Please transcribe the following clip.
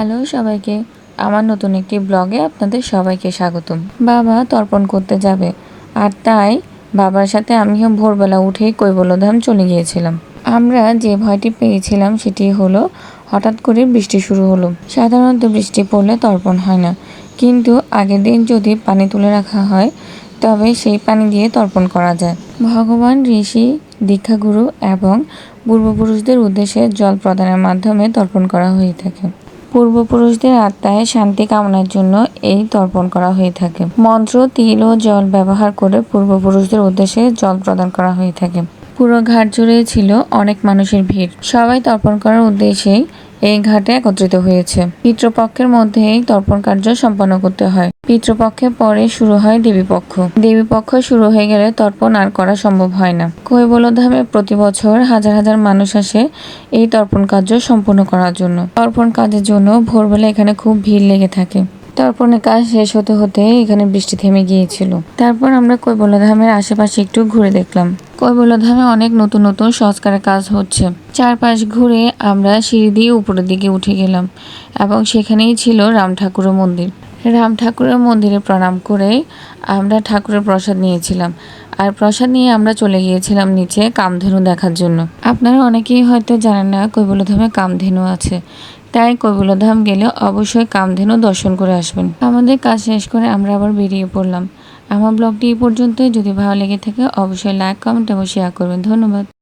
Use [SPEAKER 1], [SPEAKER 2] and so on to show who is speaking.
[SPEAKER 1] Hello সবাইকে, আমার নতুন একটি ব্লগে আপনাদের সবাইকে স্বাগতম। বাবা তর্পণ করতে যাবে, আর তাই বাবার সাথে আমিও ভোরবেলা উঠেই কৈবল্যধাম চলে গিয়েছিলাম। আমরা যে ভয়টি পেয়েছিলাম সেটি হলো, হঠাৎ করে বৃষ্টি শুরু হলো। সাধারণত বৃষ্টি পড়লে তর্পণ হয় না, কিন্তু আগের দিন যদি পানি তুলে রাখা হয়, তবে সেই পানি দিয়ে তর্পণ করা যায়। ভগবান, ঋষি, দীক্ষাগুরু এবং পূর্বপুরুষদের উদ্দেশ্যে জল প্রদানের মাধ্যমে তর্পণ করা হয়ে থাকে। পূর্বপুরুষদের আত্মায় শান্তি কামনার জন্য এই তর্পণ করা হয়ে থাকে। মন্ত্র, তিল ও জল ব্যবহার করে পূর্বপুরুষদের উদ্দেশ্যে জল প্রদান করা হয়ে থাকে। পুরো ঘাট জুড়ে ছিল অনেক মানুষের ভিড়। সবাই তর্পণ করার উদ্দেশ্যেই এই ঘাটে একত্রিত হয়েছে। পিতৃপক্ষের মধ্যেই তর্পণ কার্য সম্পন্ন করতে হয়। পিতৃপক্ষের পরে শুরু হয় দেবীপক্ষ। দেবীপক্ষ শুরু হয়ে গেলে তর্পণ আর করা সম্ভব হয় না। কৈবল্যধামে প্রতি বছর হাজার হাজার মানুষ আসে এই তর্পণ কার্য সম্পূর্ণ করার জন্য। তর্পণ কাজের জন্য ভোরবেলা এখানে খুব ভিড় লেগে থাকে। তর্পণের কাজ শেষ হতে হতে এখানে বৃষ্টি থেমে গিয়েছিল। তারপর আমরা কৈবল্যধামের আশেপাশে একটু ঘুরে দেখলাম। কৈবল্যধামে অনেক নতুন নতুন সংস্কারের কাজ হচ্ছে। চারপাশ ঘুরে আমরা সিঁড়ি দিয়ে উপরের দিকে উঠে গেলাম এবং সেখানেই ছিল রাম ঠাকুরের মন্দির। রাম ঠাকুরের মন্দিরে প্রণাম করে আমরা ঠাকুরের প্রসাদ নিয়েছিলাম। আর প্রসাদ নিয়ে আমরা চলে গিয়েছিলাম নিচে কামধেনু দেখার জন্য। আপনারা অনেকেই হয়তো জানেন না কৈবল্যধামে কামধেনু আছে। তাই কৈবল্যধাম গেলে অবশ্যই কামধেনু দর্শন করে আসবেন। আমাদের কাজ শেষ করে আমরা আবার বেরিয়ে পড়লাম। আমার ব্লগটি এই পর্যন্তই। যদি ভালো লেগে থাকে, অবশ্যই লাইক, কমেন্ট এবং শেয়ার করবেন। ধন্যবাদ।